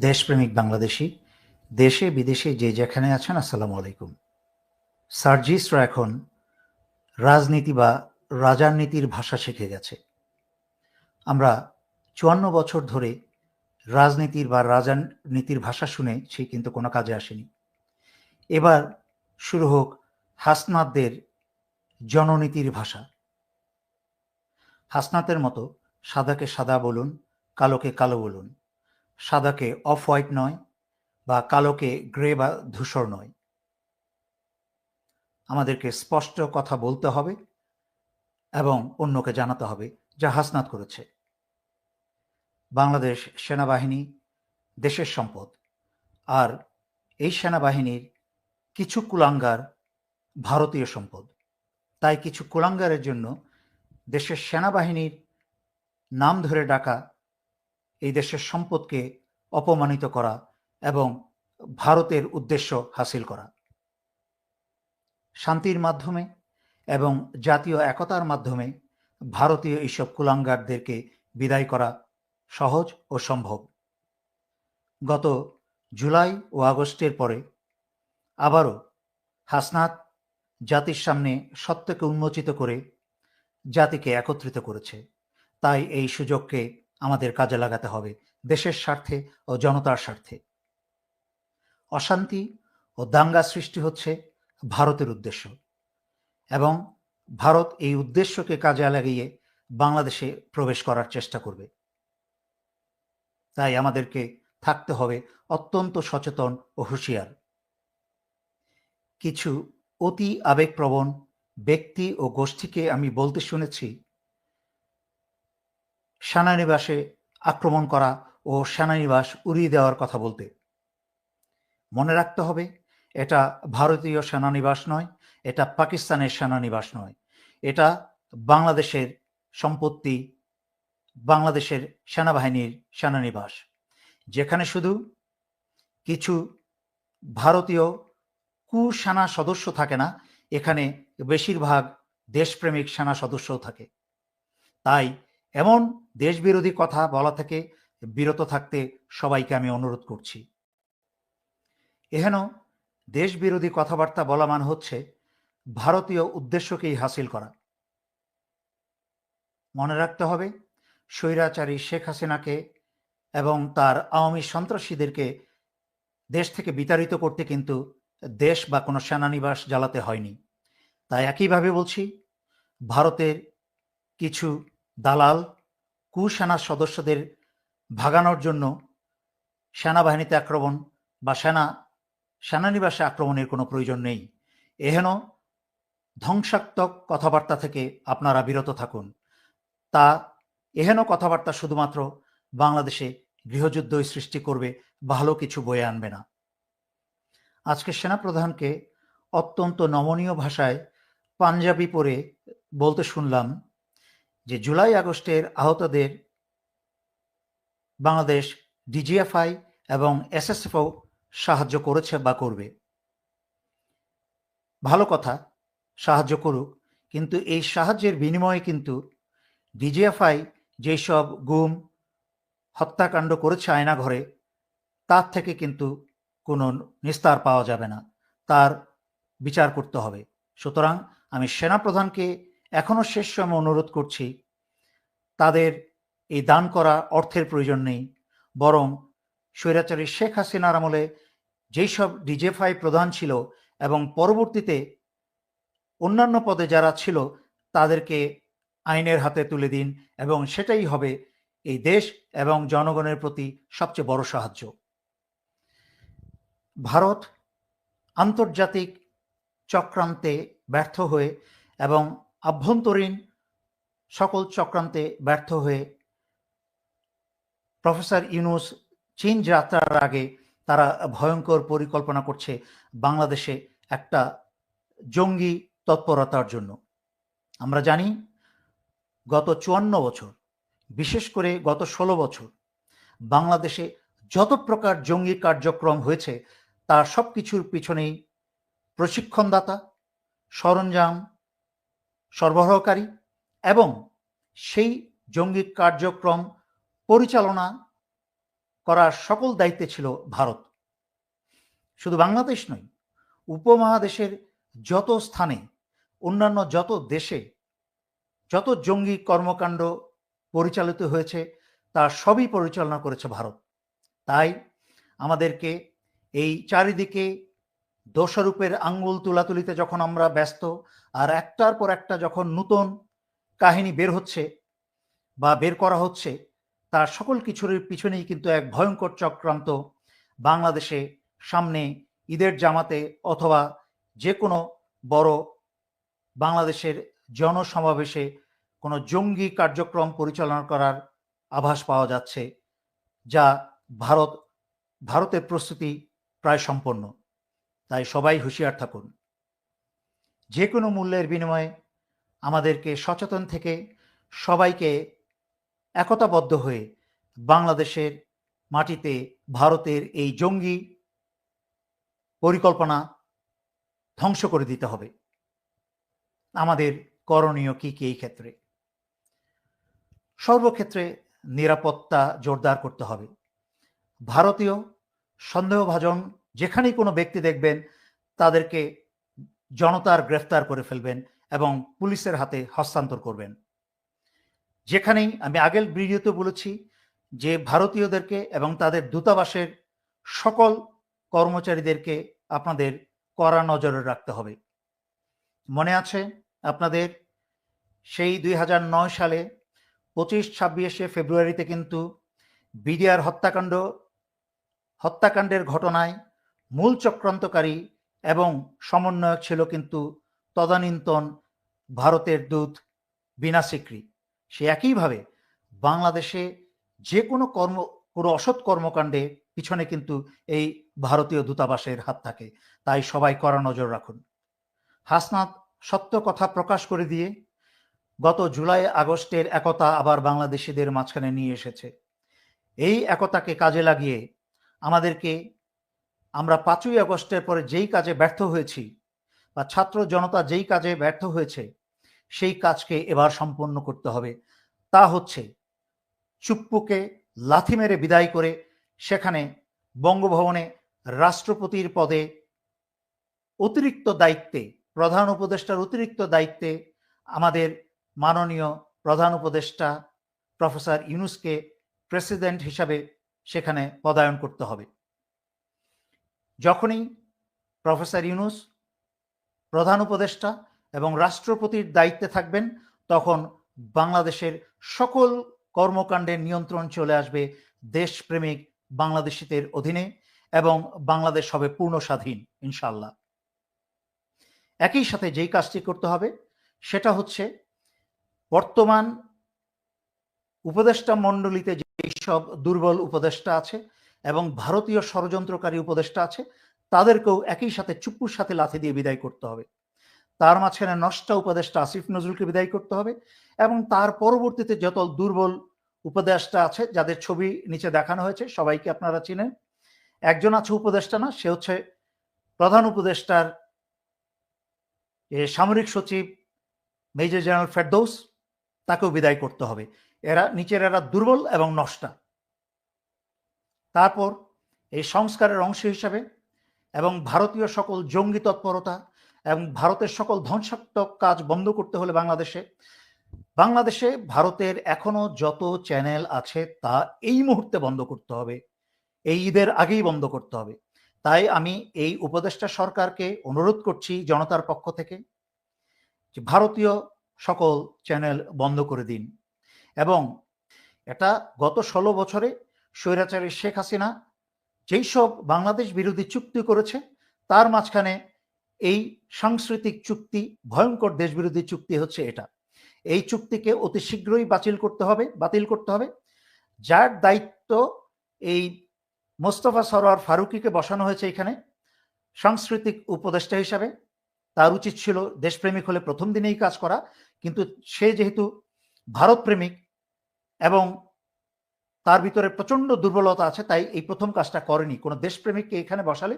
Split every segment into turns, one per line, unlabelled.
দেশপ্রেমিক বাংলাদেশি, দেশে, বিদেশে যে যেখানে আছেন, আসসালামু আলাইকুম। সার্জিসরা এখন রাজনীতি বা রাজনীতির ভাষা শিখে গেছে। আমরা চুয়ান্ন বছর ধরে রাজনীতির বা রাজনীতির ভাষা শুনেছি, কিন্তু কোনো কাজে আসেনি। এবার শুরু হোক হাসনাতদের জননীতির ভাষা। হাসনাতের মতো সাদাকে সাদা বলুন, কালোকে কালো বলুন। সাদাকে অফ হোয়াইট নয় বা কালোকে গ্রে বা ধূসর নয়। আমাদেরকে স্পষ্ট কথা বলতে হবে এবং অন্যকে জানাতে হবে যা হাসনাত করেছে। বাংলাদেশ সেনাবাহিনী দেশের সম্পদ। আর এই সেনাবাহিনীর কিছু কুলাঙ্গার ভারতীয় সম্পদ। তাই কিছু কুলাঙ্গারের জন্য দেশের সেনাবাহিনীর নাম ধরে ডাকা এই দেশের সম্পদকে অপমানিত করা এবং ভারতের উদ্দেশ্য হাসিল করা। শান্তির মাধ্যমে এবং জাতীয় একতার মাধ্যমে ভারতীয় এইসব কুলাঙ্গারদেরকে বিদায় করা সহজ ও সম্ভব। গত জুলাই ও আগস্টের পরে আবারও হাসনাত জাতির সামনে সত্যকে উন্মোচিত করে জাতিকে একত্রিত করেছে। তাই এই সুযোগকে আমাদের কাজে লাগাতে হবে, দেশের স্বার্থে ও জনতার স্বার্থে। অশান্তি ও দাঙ্গা সৃষ্টি হচ্ছে ভারতের উদ্দেশ্য এবং ভারত এই উদ্দেশ্যকে কাজে লাগিয়ে বাংলাদেশে প্রবেশ করার চেষ্টা করবে। তাই আমাদেরকে থাকতে হবে অত্যন্ত সচেতন ও হুঁশিয়ার। কিছু অতি আবেগপ্রবণ ব্যক্তি ও গোষ্ঠীকে আমি বলতে শুনেছি সেনানিবাসে আক্রমণ করা ও সেনানিবাস উড়িয়ে দেওয়ার কথা বলতে। মনে রাখতে হবে, এটা ভারতীয় সেনানিবাস নয়, এটা পাকিস্তানের সেনানিবাস নয়। এটা বাংলাদেশের সম্পত্তি, বাংলাদেশের সেনাবাহিনীর সেনানিবাস। যেখানে শুধু কিছু ভারতীয় কুসেনা সদস্য থাকে না, এখানে বেশিরভাগ দেশপ্রেমিক সেনা সদস্যও থাকে। তাই এমন দেশবিরোধী কথা বলা থেকে বিরত থাকতে সবাইকে আমি অনুরোধ করছি। এহেন দেশবিরোধী কথাবার্তা বলা মান হচ্ছে ভারতীয় উদ্দেশ্যকেই হাসিল করা। মনে রাখতে হবে, স্বৈরাচারী শেখ হাসিনাকে এবং তার আওয়ামী সন্ত্রাসীদেরকে দেশ থেকে বিতাড়িত করতে কিন্তু দেশ বা কোনো সেনানিবাস জ্বালাতে হয়নি। তাই একইভাবে বলছি, ভারতের কিছু দালাল, কুসেনার সদস্যদের ভাগানোর জন্য সেনাবাহিনীতে আক্রমণ বা সেনা, সেনানিবাসে আক্রমণের কোনো প্রয়োজন নেই। এহেন ধ্বংসাত্মক কথাবার্তা থেকে আপনারা বিরত থাকুন। তা, এহেন কথাবার্তা শুধুমাত্র বাংলাদেশে গৃহযুদ্ধই সৃষ্টি করবে ভালো কিছু বয়ে আনবে না। আজকে সেনাপ্রধানকে অত্যন্ত নমনীয় ভাষায় পাঞ্জাবি পরে বলতে শুনলাম যে জুলাই আগস্টের আহতদের বাংলাদেশ ডিজিএফআই এবং এসএসএফও সাহায্য করেছে বা করবে। ভালো কথা, সাহায্য করুক, কিন্তু এই সাহায্যের বিনিময়ে কিন্তু ডিজিএফআই যেসব গুম, হত্যাকাণ্ড করেছে আয়না ঘরে, তার থেকে কিন্তু কোনো নিস্তার পাওয়া যাবে না। তার বিচার করতে হবে। সুতরাং আমি সেনাপ্রধানকে এখনও শেষ সময় অনুরোধ করছি, তাদের এই দান করা অর্থের প্রয়োজন নেই। বরং স্বৈরাচারী শেখ হাসিনার আমলে যেই সব ডিজেফাই প্রধান ছিল এবং পরবর্তীতে অন্যান্য পদে যারা ছিল, তাদেরকে আইনের হাতে তুলে দিন এবং সেটাই হবে এই দেশ এবং জনগণের প্রতি সবচেয়ে বড় সাহায্য। ভারত আন্তর্জাতিক চক্রান্তে ব্যর্থ হয়ে এবং আভ্যন্তরীণ সকল চক্রান্তে ব্যর্থ হয়ে প্রফেসর ইউনুস চীন যাত্রার আগে তারা ভয়ঙ্কর পরিকল্পনা করছে বাংলাদেশে একটা জঙ্গি তৎপরতার জন্য। আমরা জানি গত চুয়ান্ন বছর, বিশেষ করে গত ষোলো বছর, বাংলাদেশে যত প্রকার জঙ্গি কার্যক্রম হয়েছে, তার সব কিছুর পিছনেই প্রশিক্ষণদাতা, সরঞ্জাম সরবরাহকারী এবং সেই জঙ্গি কার্যক্রম পরিচালনা করার সকল দায়িত্বে ছিল ভারত। শুধু বাংলাদেশ নয়, উপমহাদেশের যত স্থানে, অন্যান্য যত দেশে যত জঙ্গি কর্মকাণ্ড পরিচালিত হয়েছে, তা সবই পরিচালনা করেছে ভারত। তাই আমাদেরকে এই চারিদিকে দোষারূপের আঙ্গুল তুলাতুলিতে যখন আমরা ব্যস্ত, আর একটার পর একটা যখন নূতন কাহিনী বের হচ্ছে বা বের করা হচ্ছে, তার সকল কিছুর পিছনেই কিন্তু এক ভয়ঙ্কর চক্রান্ত বাংলাদেশে সামনে ঈদের জামাতে অথবা যে কোনো বড় বাংলাদেশের জনসমাবেশে কোনো জঙ্গি কার্যক্রম পরিচালনা করার আভাস পাওয়া যাচ্ছে, যা ভারত, ভারতের প্রস্তুতি প্রায় সম্পন্ন। তাই সবাই হুঁশিয়ার থাকুন। যে কোনো মূল্যের বিনিময়ে আমাদেরকে সচেতন থেকে সবাইকে একতাবদ্ধ হয়ে বাংলাদেশের মাটিতে ভারতের এই জঙ্গি পরিকল্পনা ধ্বংস করে দিতে হবে। আমাদের করণীয় কি কি এই ক্ষেত্রে? সর্বক্ষেত্রে নিরাপত্তা জোরদার করতে হবে। ভারতীয় সন্দেহভাজন যেখানেই কোনো ব্যক্তি দেখবেন, তাদেরকে জনতার গ্রেফতার করে ফেলবেন এবং পুলিশের হাতে হস্তান্তর করবেন। যেখানেই, আমি আগের ভিডিওতে বলেছি যে ভারতীয়দেরকে এবং তাদের দূতাবাসের সকল কর্মচারীদেরকে আপনাদের কড়া নজরে রাখতে হবে। মনে আছে আপনাদের? সেই দুই হাজার নয় সালে পঁচিশ, ছাব্বিশে ফেব্রুয়ারিতে কিন্তু বিডিআর হত্যাকাণ্ড, হত্যাকাণ্ডের ঘটনায় মূল চক্রান্তকারী এবং সমন্বয়ক ছিল কিন্তু তদানীন্তন ভারতের দূত বিনা সিক্রি। সে একইভাবে বাংলাদেশে যে কোনো কর্ম, কোনো অসৎ কর্মকাণ্ডে পিছনে কিন্তু এই ভারতীয় দূতাবাসের হাত থাকে। তাই সবাই কড়া নজর রাখুন। হাসনাত সত্য কথা প্রকাশ করে দিয়ে গত জুলাই আগস্টের একতা আবার বাংলাদেশিদের মাঝখানে নিয়ে এসেছে। এই একতাকে কাজে লাগিয়ে আমাদেরকে আমরা পাঁচই আগস্টের পরে যেই কাজে ব্যর্থ হয়েছি বা ছাত্র জনতা যেই কাজে ব্যর্থ হয়েছে, সেই কাজকে এবার সম্পন্ন করতে হবে। তা হচ্ছে চুপ্পুকে লাথি মেরে বিদায় করে সেখানে বঙ্গভবনে রাষ্ট্রপতির পদে অতিরিক্ত দায়িত্বে, প্রধান উপদেষ্টার অতিরিক্ত দায়িত্বে আমাদের মাননীয় প্রধান উপদেষ্টা প্রফেসর ইউনুসকে প্রেসিডেন্ট হিসাবে সেখানে পদায়ন করতে হবে। যখনই প্রফেসর ইউনুস প্রধান উপদেষ্টা এবং রাষ্ট্রপতির দায়িত্বে থাকবেন, তখন বাংলাদেশের সকল কর্মকাণ্ডের নিয়ন্ত্রণ চলে আসবে দেশপ্রেমিক বাংলাদেশিদের অধীনে এবং বাংলাদেশ হবে পূর্ণ স্বাধীন ইনশাল্লাহ একই সাথে যেই কাজটি করতে হবে, সেটা হচ্ছে বর্তমান উপদেষ্টা মণ্ডলীতে যেই সব দুর্বল উপদেষ্টা আছে এবং ভারতীয় ষড়যন্ত্রকারী উপদেষ্টা আছে, তাদেরকেও একই সাথে চুপ্পুর সাথে লাথি দিয়ে বিদায় করতে হবে। তার মাঝখানে নষ্টা উপদেষ্টা আসিফ নজরুলকে বিদায় করতে হবে এবং তার পরবর্তীতে যত দুর্বল উপদেষ্টা আছে, যাদের ছবি নিচে দেখানো হয়েছে, সবাইকে আপনারা চিনেন। একজন আছে উপদেষ্টা না, সে হচ্ছে প্রধান উপদেষ্টার সামরিক সচিব মেজর জেনারেল ফেরদৌস, তাকেও বিদায় করতে হবে। এরা, নিচের এরা দুর্বল এবং নষ্টা। তারপর এই সংস্কারের অংশ হিসাবে এবং ভারতীয় সকল জঙ্গি তৎপরতা এবং ভারতের সকল ধ্বংসাত্মক কাজ বন্ধ করতে হলে বাংলাদেশে বাংলাদেশে ভারতের এখনও যত চ্যানেল আছে তা এই মুহূর্তে বন্ধ করতে হবে, এই ঈদের আগেই বন্ধ করতে হবে। তাই আমি এই উপদেষ্টা সরকারকে অনুরোধ করছি জনতার পক্ষ থেকে যে ভারতীয় সকল চ্যানেল বন্ধ করে দিন। এবং এটা গত ষোলো বছরে স্বৈরাচারী শেখ হাসিনা যেই সব বাংলাদেশ বিরোধী চুক্তি করেছে, তার মাঝখানে এই সাংস্কৃতিক চুক্তি, ভয়ঙ্কর দেশবিরোধী চুক্তি হচ্ছে এটা। এই চুক্তিকে অতি শীঘ্রই বাতিল করতে হবে, বাতিল করতে হবে। যার দায়িত্ব এই মোস্তফা সরোয়ার ফারুকিকে বসানো হয়েছে এখানে, সাংস্কৃতিক উপদেষ্টা হিসাবে। তার উচিত ছিল দেশপ্রেমিক হলে প্রথম দিনেই কাজ করা, কিন্তু সে যেহেতু ভারত প্রেমিক এবং তার ভিতরে প্রচণ্ড দুর্বলতা আছে, তাই এই প্রথম কাজটা করেনি। কোনো দেশপ্রেমিককে এখানে বসালে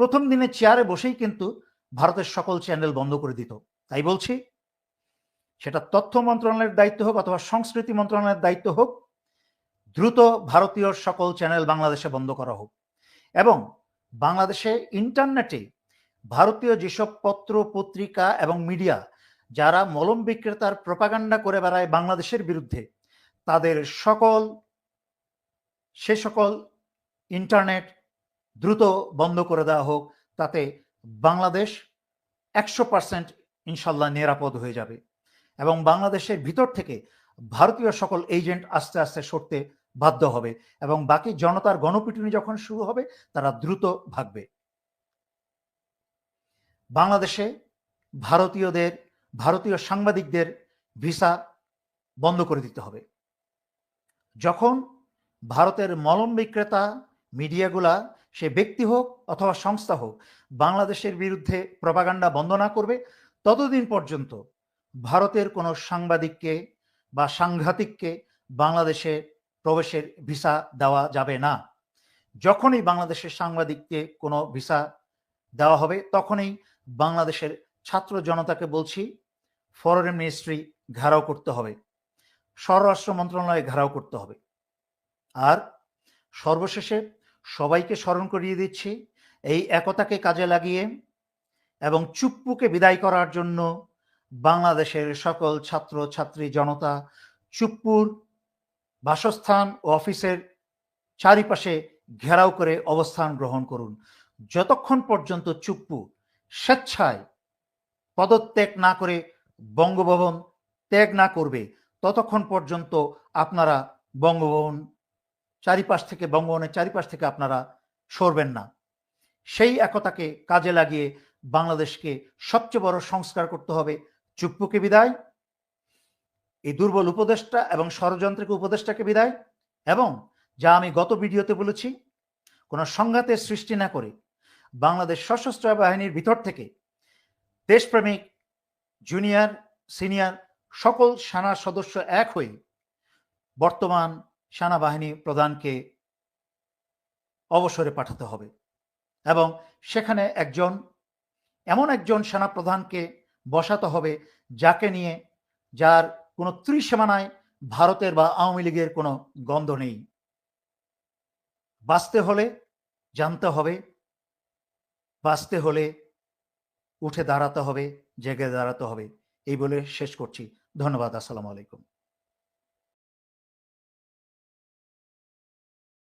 প্রথম দিনে চেয়ারে বসেই কিন্তু ভারতের সকল চ্যানেল বন্ধ করে দিত। তাই বলছি, সেটা তথ্য মন্ত্রণালয়ের দায়িত্ব হোক অথবা সংস্কৃতি মন্ত্রণালয়ের দায়িত্ব হোক, দ্রুত ভারতীয় সকল চ্যানেল বাংলাদেশে বন্ধ করা হোক। এবং বাংলাদেশে ইন্টারনেটে ভারতীয় যেসব পত্র, পত্রিকা এবং মিডিয়া যারা মলম বিক্রেতার প্রপাগান্ডা করে বেড়ায় বাংলাদেশের বিরুদ্ধে, তাদের সকল সে সকল ইন্টারনেট দ্রুত বন্ধ করে দেওয়া হোক, তাতে বাংলাদেশ একশো পার্সেন্ট ইনশাল্লাহ নিরাপদ হয়ে যাবে এবং বাংলাদেশের ভিতর থেকে ভারতীয় সকল এজেন্ট আস্তে আস্তে সরতে বাধ্য হবে এবং বাকি জনতার গণপিটুনি যখন শুরু হবে, তারা দ্রুত ভাগবে। বাংলাদেশে ভারতীয়দের, ভারতীয় সাংবাদিকদের ভিসা বন্ধ করে দিতে হবে। যখন ভারতের মলম বিক্রেতা, মিডিয়াগুলা, সে ব্যক্তি হোক অথবা সংস্থা হোক, বাংলাদেশের বিরুদ্ধে প্রপাগান্ডা বন্ধ না করবে, ততদিন পর্যন্ত ভারতের কোনো সাংবাদিককে বা সাংঘাতিককে বাংলাদেশে প্রবেশের ভিসা দেওয়া যাবে না। যখনই বাংলাদেশের সাংবাদিককে কোনো ভিসা দেওয়া হবে, তখনই বাংলাদেশের ছাত্র জনতাকে বলছি ফরেন মিনিস্ট্রি ঘেরাও করতে হবে। স্বরাষ্ট্র মন্ত্রণালয়ে ঘেরাও করতে হবে। আর সর্বশেষে সবাইকে স্মরণ করিয়ে দিচ্ছি, এই একতাকে কাজে লাগিয়ে এবং চুপ্পুকে বিদায় করার জন্য বাংলাদেশের সকল ছাত্র, ছাত্রী, জনতা চুপ্পুর বাসস্থান ও অফিসের চারিপাশে ঘেরাও করে অবস্থান গ্রহণ করুন। যতক্ষণ পর্যন্ত চুপ্পু স্বেচ্ছায় পদত্যাগ না করে বঙ্গভবন ত্যাগ না করবে, ততক্ষণ পর্যন্ত আপনারা বঙ্গভবন চারিপাশ থেকে বঙ্গভবনের চারিপাশ থেকে আপনারা সরবেন না। সেই একতাকে কাজে লাগিয়ে বাংলাদেশকে সবচেয়ে বড় সংস্কার করতে হবে। চুপ্পুকে বিদায়। এই দুর্বল উপদেষ্টা এবং ষড়যন্ত্রিক উপদেষ্টাকে বিদায়। এবং যা আমি গত ভিডিওতে বলেছি, কোনো সংঘাতের সৃষ্টি না করে বাংলাদেশ সশস্ত্র বাহিনীর ভিতর থেকে দেশপ্রেমিক, জুনিয়র, সিনিয়র সকল সেনা সদস্য এক হয়ে বর্তমান সেনাবাহিনী প্রধানকে অবসরে পাঠাতে হবে এবং সেখানে একজন, এমন একজন সেনা প্রধানকে বসাতে হবে যাকে নিয়ে যার কোনো ত্রিসীমানায় ভারতের বা আওয়ামী লীগের কোনো গন্ধ নেই। বাঁচতে হলে জানতে হবে, বাঁচতে হলে উঠে দাঁড়াতে হবে, জেগে দাঁড়াতে হবে। এই বলে শেষ করছি। ধন্যবাদ, আসসালামু আলাইকুম।